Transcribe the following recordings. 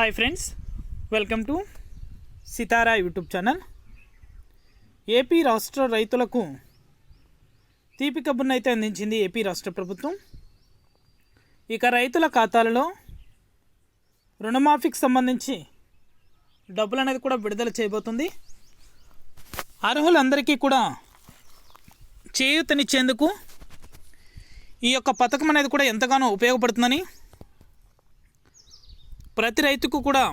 Hi friends welcome to Sitara YouTube channel AP రాష్ట్ర రైతులకు తీపి కబుర్ను అందించింది ఏపీ రాష్ట్ర ప్రభుత్వం. ఇక రైతుల ఖాతాలలో రుణమాఫీకి సంబంధించి డబ్బులు అనేది కూడా విడుదల చేయబోతుంది. అర్హులందరికీ కూడా చేయూతనిచ్చేందుకు ఈ యొక్క పథకం అనేది కూడా ఎంతగానో ఉపయోగపడుతుందని ప్రతి రైతుకు కూడా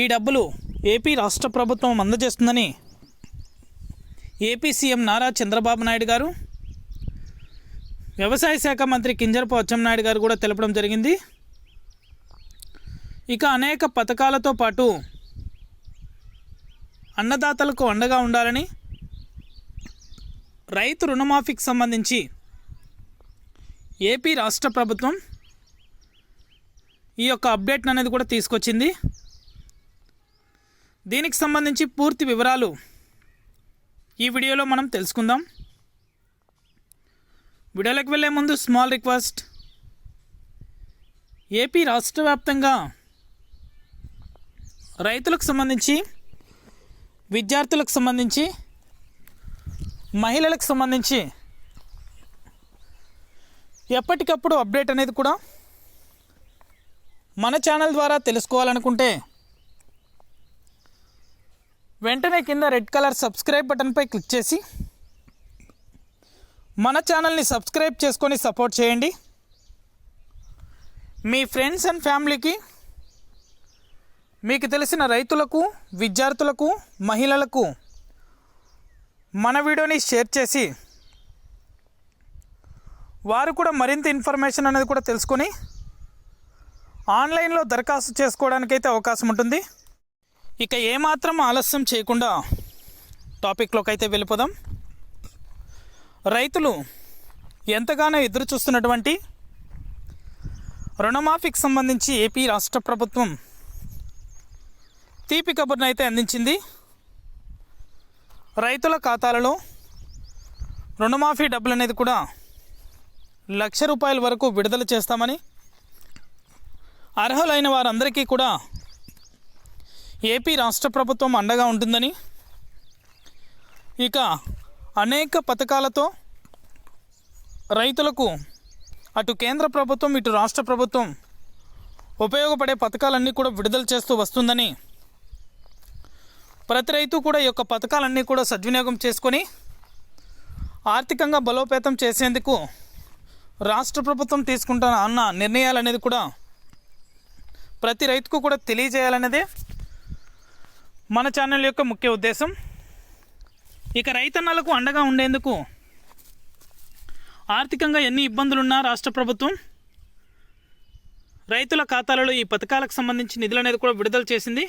ఈ డబ్బులు ఏపీ రాష్ట్ర ప్రభుత్వం అందజేస్తుందని ఏపీ సీఎం నారా చంద్రబాబు నాయుడు గారు వ్యవసాయ శాఖ మంత్రి కింజరపు అచ్చెన్నాయుడు గారు కూడా తెలపడం జరిగింది. ఇక అనేక పథకాలతో పాటు అన్నదాతలకు అండగా ఉండాలని రైతు రుణమాఫీకి సంబంధించి ఏపీ రాష్ట్ర ప్రభుత్వం ఈ యొక్క అప్డేట్ అనేది కూడా తీసుకొచ్చింది. దీనికి సంబంధించి పూర్తి వివరాలు ఈ వీడియోలో మనం తెలుసుకుందాం. వీడియోలోకి వెళ్ళే ముందు స్మాల్ రిక్వెస్ట్ ఏపీ రాష్ట్ర వ్యాప్తంగా రైతులకు సంబంధించి విద్యార్థులకు సంబంధించి మహిళలకు సంబంధించి ఎప్పటికప్పుడు అప్డేట్ అనేది కూడా మన ఛానల్ ద్వారా తెలుసుకోవాలనుకుంటే వెంటనే కింద రెడ్ కలర్ సబ్స్క్రైబ్ బటన్పై క్లిక్ చేసి మన ఛానల్ని సబ్స్క్రైబ్ చేసుకొని సపోర్ట్ చేయండి. మీ ఫ్రెండ్స్ అండ్ ఫ్యామిలీకి మీకు తెలిసిన రైతులకు విద్యార్థులకు మహిళలకు మన వీడియోని షేర్ చేసి వారు కూడా మరింత ఇన్ఫర్మేషన్ అనేది కూడా తెలుసుకొని ఆన్లైన్లో దరఖాస్తు చేసుకోవడానికైతే అవకాశం ఉంటుంది. ఇక ఏమాత్రం ఆలస్యం చేయకుండా టాపిక్లోకి అయితే వెళ్ళిపోదాం. రైతులు ఎంతగానో ఎదురు చూస్తున్నటువంటి రుణమాఫీకి సంబంధించి ఏపీ రాష్ట్ర ప్రభుత్వం తీపి కబుర్ను అయితే అందించింది. రైతుల ఖాతాలలో రుణమాఫీ డబ్బులు అనేది కూడా లక్ష రూపాయల వరకు విడుదల చేస్తామని అర్హులైన వారందరికీ కూడా ఏపీ రాష్ట్ర ప్రభుత్వం అండగా ఉంటుందని ఇక అనేక పథకాలతో రైతులకు అటు కేంద్ర ప్రభుత్వం ఇటు రాష్ట్ర ప్రభుత్వం ఉపయోగపడే పథకాలన్నీ కూడా విడుదల చేస్తూ వస్తుందని ప్రతి రైతు కూడా ఈ యొక్క పథకాలన్నీ కూడా సద్వినియోగం చేసుకొని ఆర్థికంగా బలోపేతం చేసేందుకు రాష్ట్ర ప్రభుత్వం తీసుకుంటున్న అన్న నిర్ణయాలు అనేది కూడా ప్రతి రైతుకు కూడా తెలియజేయాలన్నదే మన ఛానల్ యొక్క ముఖ్య ఉద్దేశం. ఇక రైతన్నలకు అండగా ఉండేందుకు ఆర్థికంగా ఎన్ని ఇబ్బందులున్నా రాష్ట్ర ప్రభుత్వం రైతుల ఖాతాలలో ఈ పథకాలకు సంబంధించి నిధులు అనేది కూడా విడుదల చేసింది.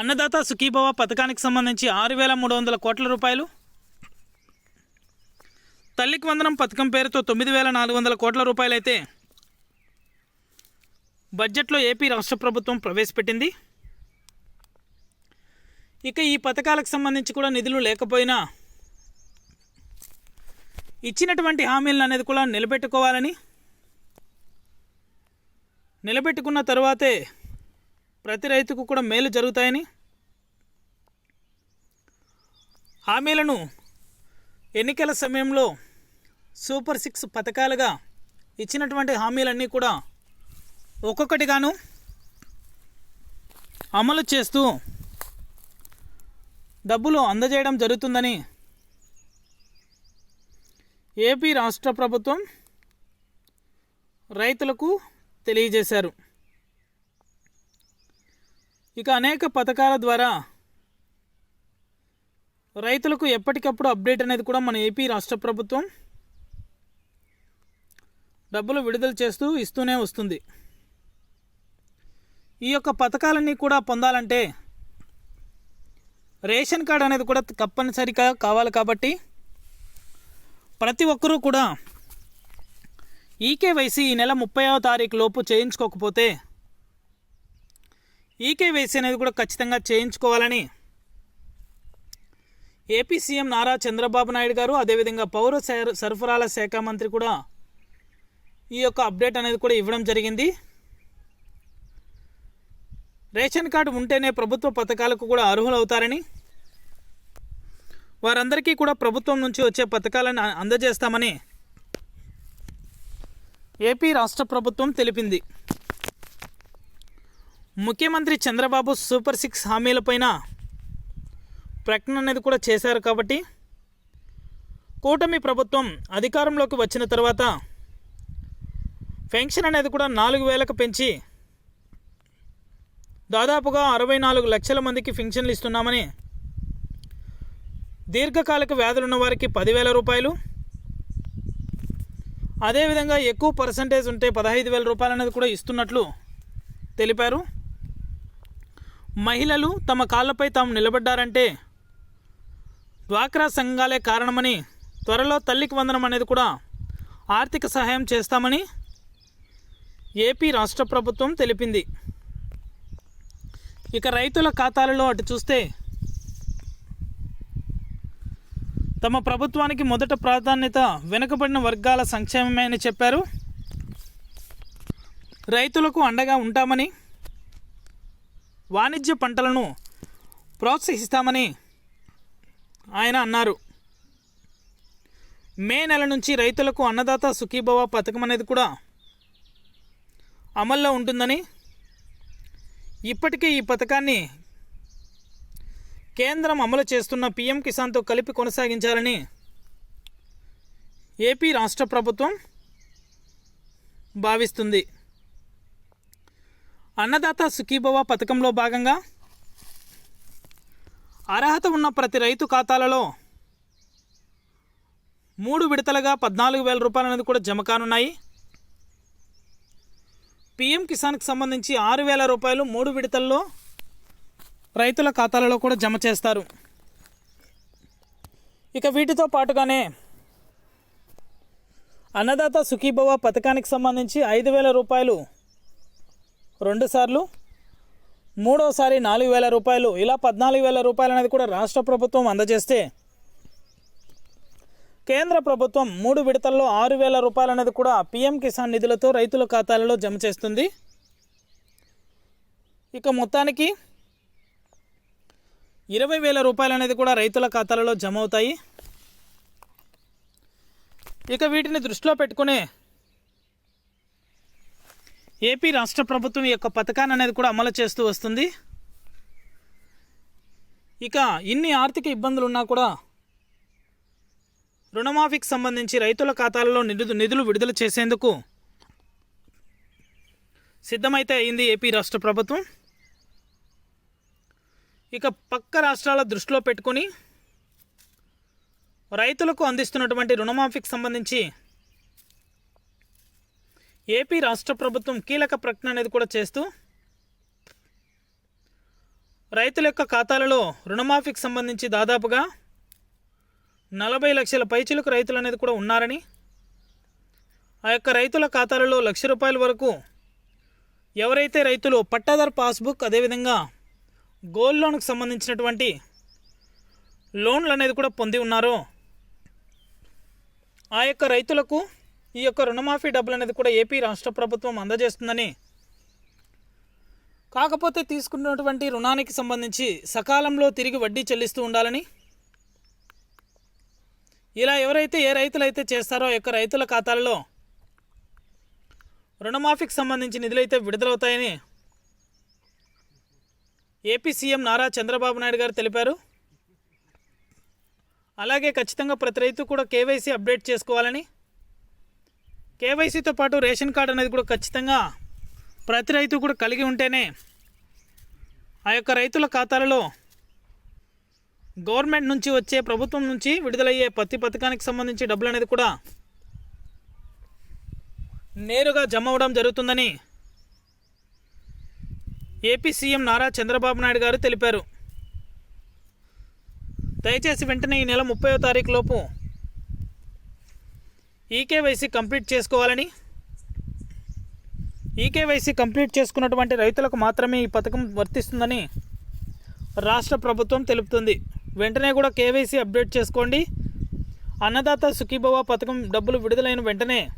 అన్నదాత సుఖీభవ పథకానికి సంబంధించి ఆరు వేల మూడు వందల కోట్ల రూపాయలు. తల్లికి వందనం పథకం పేరుతో తొమ్మిది వేల నాలుగు వందల కోట్ల రూపాయలైతే బడ్జెట్లో ఏపీ రాష్ట్ర ప్రభుత్వం ప్రవేశపెట్టింది. ఇక ఈ పథకాలకు సంబంధించి కూడా నిధులు లేకపోయినా ఇచ్చినటువంటి హామీలను అనేది కూడా నిలబెట్టుకోవాలని నిలబెట్టుకున్న తర్వాతే ప్రతి రైతుకు కూడా మేలు జరుగుతాయని హామీలను ఎన్నికల సమయంలో సూపర్ సిక్స్ పథకాలుగా ఇచ్చినటువంటి హామీలన్నీ కూడా ఒక్కొక్కటిగాను అమలు చేస్తూ డబ్బులు అందజేయడం జరుగుతుందని ఏపీ రాష్ట్ర ప్రభుత్వం రైతులకు తెలియజేశారు. ఇక అనేక పథకాల ద్వారా రైతులకు ఎప్పటికప్పుడు అప్డేట్ అనేది కూడా మన ఏపీ రాష్ట్ర ప్రభుత్వం డబ్బులు విడుదల చేస్తూ ఇస్తూనే వస్తుంది. ఈ యొక్క పథకాలన్నీ కూడా పొందాలంటే రేషన్ కార్డ్ అనేది కూడా తప్పనిసరిగా కావాలి కాబట్టి ప్రతి ఒక్కరూ కూడా ఈకేవైసీ ఈ నెల ముప్పైవ తారీఖు లోపు చేయించుకోకపోతే ఈకేవైసీ అనేది కూడా ఖచ్చితంగా చేయించుకోవాలని ఏపీ సీఎం నారా చంద్రబాబు నాయుడు గారు అదేవిధంగా పౌర సర- సరఫరాల శాఖ మంత్రి కూడా ఈ యొక్క అప్డేట్ అనేది కూడా ఇవ్వడం జరిగింది. రేషన్ కార్డు ఉంటేనే ప్రభుత్వ పథకాలకు కూడా అర్హులు అవుతారని వారందరికీ కూడా ప్రభుత్వం నుంచి వచ్చే పథకాలను అందజేస్తామని ఏపీ రాష్ట్ర ప్రభుత్వం తెలిపింది. ముఖ్యమంత్రి చంద్రబాబు సూపర్ సిక్స్ హామీలపైన ప్రకటన అనేది కూడా చేశారు కాబట్టి కూటమి ప్రభుత్వం అధికారంలోకి వచ్చిన తర్వాత పెన్షన్ అనేది కూడా నాలుగు వేలకు పెంచి దాదాపుగా అరవై నాలుగు లక్షల మందికి పింఛన్లు ఇస్తున్నామని. దీర్ఘకాలిక వ్యాధులున్న వారికి పదివేల రూపాయలు. అదేవిధంగా ఎక్కువ పర్సంటేజ్ ఉంటే పదహైదు వేల రూపాయలు అనేది కూడా ఇస్తున్నట్లు తెలిపారు. మహిళలు తమ కాళ్ళపై తాము నిలబడ్డారంటే డ్వాక్రా సంఘాలే కారణమని త్వరలో తల్లికి వందనం అనేది కూడా ఆర్థిక సహాయం చేస్తామని ఏపీ రాష్ట్ర ప్రభుత్వం తెలిపింది. ఇక రైతుల ఖాతాలలో అటు చూస్తే తమ ప్రభుత్వానికి మొదట ప్రాధాన్యత వెనుకబడిన వర్గాల సంక్షేమమే అని చెప్పారు. రైతులకు అండగా ఉంటామని వాణిజ్య పంటలను ప్రోత్సహిస్తామని ఆయన అన్నారు. మే నెల నుంచి రైతులకు అన్నదాత సుఖీభవ పథకం అనేది కూడా అమల్లో ఉంటుందని ఇప్పటికే ఈ పథకాన్ని కేంద్రం అమలు చేస్తున్న పీఎం కిసాన్తో కలిపి కొనసాగించాలని ఏపీ రాష్ట్ర ప్రభుత్వం భావిస్తుంది. అన్నదాత సుఖీభవ పథకంలో భాగంగా అర్హత ఉన్న ప్రతి రైతు ఖాతాలలో మూడు విడతలుగా పద్నాలుగు వేల రూపాయలు అనేది కూడా జమ కానున్నాయి. పీఎం కిసాన్కి సంబంధించి ఆరు వేల రూపాయలు మూడు విడతల్లో రైతుల ఖాతాలలో కూడా జమ చేస్తారు. ఇక వీటితో పాటుగానే అన్నదాత సుఖీభవ పథకానికి సంబంధించి ఐదు వేల రూపాయలు రెండుసార్లు మూడోసారి నాలుగు వేల రూపాయలు ఇలా పద్నాలుగు వేల రూపాయలు అనేది కూడా రాష్ట్ర ప్రభుత్వం అందజేస్తే కేంద్ర ప్రభుత్వం మూడు విడతల్లో ఆరు వేల రూపాయలు అనేది కూడా పీఎం కిసాన్ నిధులతో రైతుల ఖాతాలలో జమ చేస్తుంది. ఇక మొత్తానికి ఇరవై వేల రూపాయలు అనేది కూడా రైతుల ఖాతాలలో జమ అవుతాయి. ఇక వీటిని దృష్టిలో పెట్టుకునే ఏపీ రాష్ట్ర ప్రభుత్వం యొక్క పథకాన్ని అనేది కూడా అమలు చేస్తూ వస్తుంది. ఇక ఇన్ని ఆర్థిక ఇబ్బందులు ఉన్నా కూడా రుణమాఫీకి సంబంధించి రైతుల ఖాతాలలో నిధులు నిధులు విడుదల చేసేందుకు సిద్ధమైతే అయింది ఏపీ రాష్ట్ర ప్రభుత్వం. ఇక పక్క రాష్ట్రాల దృష్టిలో పెట్టుకొని రైతులకు అందిస్తున్నటువంటి రుణమాఫీకి సంబంధించి ఏపీ రాష్ట్ర ప్రభుత్వం కీలక ప్రకటన అనేది కూడా చేస్తూ రైతుల యొక్క ఖాతాలలో రుణమాఫీకి సంబంధించి దాదాపుగా నలభై లక్షల పైచిలకు రైతులు అనేది కూడా ఉన్నారని ఆ యొక్క రైతుల ఖాతాలలో లక్ష రూపాయల వరకు ఎవరైతే రైతులు పట్టాదారు పాస్బుక్ అదేవిధంగా గోల్డ్ లోన్కు సంబంధించినటువంటి లోన్లు అనేది కూడా పొంది ఉన్నారో ఆ యొక్క రైతులకు ఈ యొక్క రుణమాఫీ డబ్బులు అనేది కూడా ఏపీ రాష్ట్ర ప్రభుత్వం అందజేస్తుందని కాకపోతే తీసుకున్నటువంటి రుణానికి సంబంధించి సకాలంలో తిరిగి వడ్డీ చెల్లిస్తూ ఉండాలని ఇలా ఎవరైతే ఏ రైతులు అయితే చేస్తారో యొక్క రైతుల ఖాతాలలో రుణమాఫీకి సంబంధించి నిధులైతే విడుదలవుతాయని ఏపీ సీఎం నారా చంద్రబాబు నాయుడు గారు తెలిపారు. అలాగే ఖచ్చితంగా ప్రతి రైతు కూడా కేవైసీ అప్డేట్ చేసుకోవాలని కేవైసీతో పాటు రేషన్ కార్డు అనేది కూడా ఖచ్చితంగా ప్రతి రైతు కూడా కలిగి ఉంటేనే ఆ యొక్క రైతుల ఖాతాలలో గవర్నమెంట్ నుంచి వచ్చే ప్రభుత్వం నుంచి విడుదలయ్యే పత్తి పథకానికి సంబంధించి డబ్బులు అనేది కూడా నేరుగా జమ అవ్వడం జరుగుతుందని ఏపీ సీఎం నారా చంద్రబాబు నాయుడు గారు తెలిపారు. దయచేసి వెంటనే ఈ నెల ముప్పైవ తారీఖు లోపు ఈకేవైసీ కంప్లీట్ చేసుకోవాలని ఈకేవైసీ కంప్లీట్ చేసుకున్నటువంటి రైతులకు మాత్రమే ఈ పథకం వర్తిస్తుందని రాష్ట్ర ప్రభుత్వం తెలుపుతుంది. వెంటనే కూడా కేవైసీ అప్డేట్ చేసుకోండి. అన్నదాత సుఖీభవ పథకం డబ్బులు విడుదలైన వెంటనే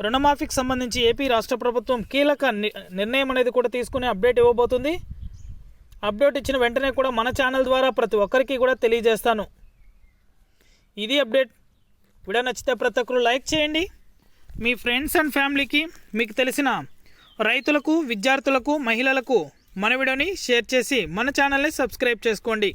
రుణమాఫీకి సంబంధించి ఏపీ రాష్ట్ర ప్రభుత్వం కీలక ని- నిర్ణయం అనేది కూడా తీసుకునే అప్డేట్ ఇవ్వబోతుంది. అప్డేట్ ఇచ్చిన వెంటనే కూడా మన ఛానల్ ద్వారా ప్రతి ఒక్కరికి కూడా తెలియజేస్తాను. ఇది అప్డేట్. వీడియో నచ్చితే ప్రతి ఒక్కరు లైక్ చేయండి. మీ ఫ్రెండ్స్ అండ్ ఫ్యామిలీకి మీకు తెలిసిన రైతులకు విద్యార్థులకు మహిళలకు మన వీడియోని షేర్ చేసి మన ఛానల్ని సబ్స్క్రైబ్ చేసుకోండి.